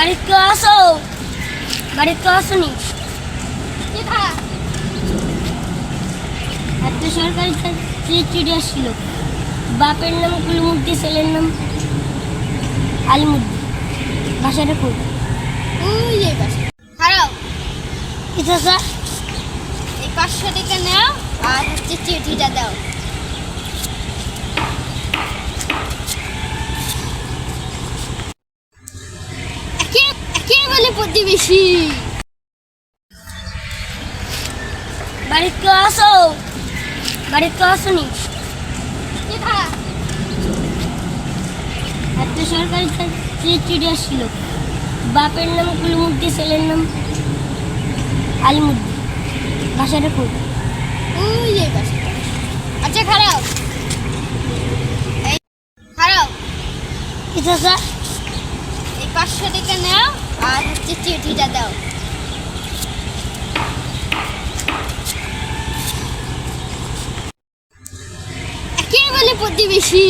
বাড়িতে কেউ আসো। বাড়িতে কেউ আসোনি একটা সরকারি চিঠি আসছিল। বাপের নাম কুলমুদ্দি ছেলের নাম আলিমুদ্দি বাসাটা কই ওই যে বাসা। হারাও। কি এই পাঁচশো টাকা নাও আর হচ্ছে চিঠিটা দাও। প্রতিবেশী। বাড়িতে কেউ আসো বাড়িতে কেউ আসোনি? একটা সরকারি চিঠি আসছিল। বাপের নাম কুলমুদ্দি ছেলের নাম আলিমুদ্দি বাসাটা কই ওই যে আচ্ছা খারাও। এই, খারাও। কি চাচা এই পাঁচশো টাকা নাও। চিঠিটা দাও। একেবারে প্রতিবেশী।